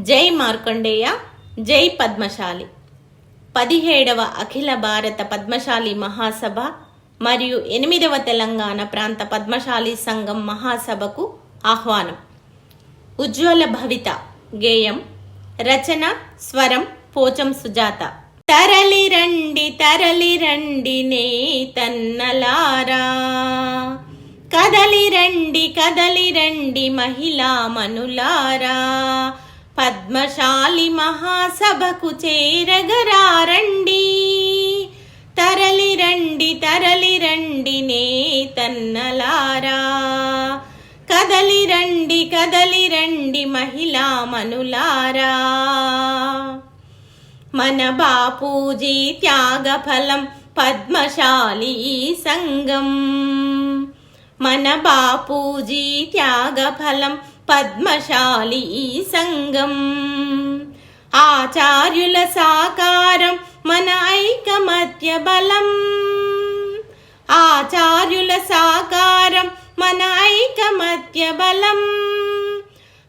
జై మార్కండేయ జై పద్మశాలి. పదిహేడవ అఖిల భారత పద్మశాలి మహాసభ మరియు ఎనిమిదవ తెలంగాణ ప్రాంత పద్మశాలి సంఘం మహాసభకు ఆహ్వానం. ఉజ్వల భవిత గేయం రచన స్వరం పోచం సుజాత. తరలి రండి తరలి రండి నే తన్నలారా కదలి రండి కదలి రండి మహిళా మనులారా. పద్మశాలి మహాసభకు చేరగరారండి. తరలిరండి తరలిరండి నే తన్నలారా కదలిరండి కదలిరండి మహిళా మనులారా. మన బాపూజీ త్యాగ ఫలం పద్మశాలి ఈ సంఘం. మన బాపూజీ త్యాగ ఫలం పద్మశాలి ఈ సంఘం. ఆచార్యుల సాకారం మన ఐకమత్య బలం. ఆచార్యుల సాకారం మన ఐకమత్య బలం.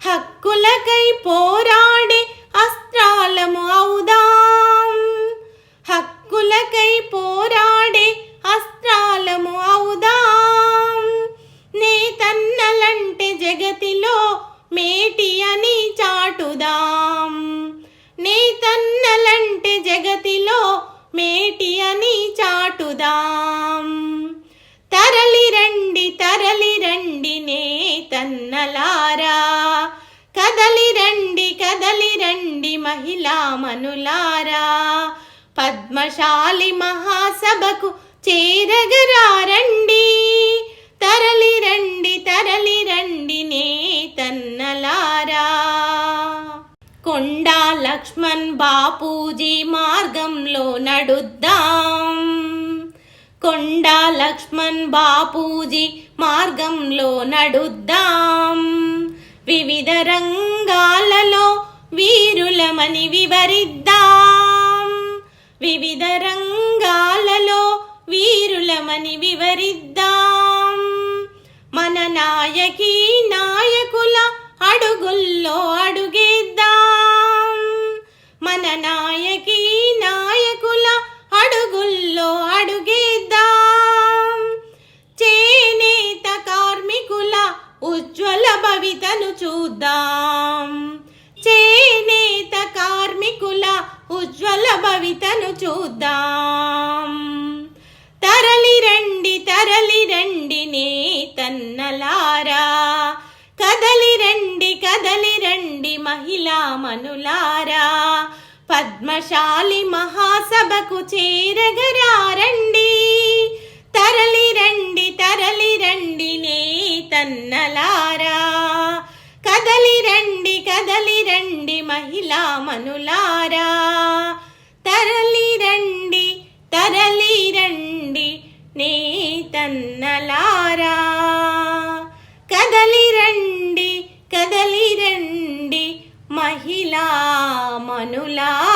హక్కులకై పోరాడే అస్త్రాలము అవుదాం హక్కులకై పోరాడే మేటి అని చాటుదాం నేతన్నలంటే జగతిలో మేటి అని చాటుదాం. తరలి రండి తరలి రండి నే తన్నలారా. కదలి రండి కదలి రండి మహిళా మనులారా. పద్మశాలి మహాసభకు చేరగరారండి. తరలి లక్ష్మణ్ బాపూజీ మార్గంలో నడుద్దాం. కొండ లక్ష్మణ్ బాపూజీ మార్గంలో నడుద్దాం. వివిధ రంగాలలో వీరులమని వివరిద్దాం. వివిధ రంగాలలో వీరులమని వివరిద్దాం. మన నాయకి నాయకుల అడుగుల్లో కవితను చూద్దాం. చేనేత కార్మికుల ఉజ్వల భవితను చూద్దాం. తరలి రండి తరలి రండి నే తన్నలారా కదలి రండి కదలి రండి మహిళా మనులారా. పద్మశాలి మహాసభకు చేరగరారండి. రండి మహిళా మనులారా. తరలి రండి తరలి రండి నీ తన్నలారా కదలి రండి కదలి రండి మహిళా మనులారా.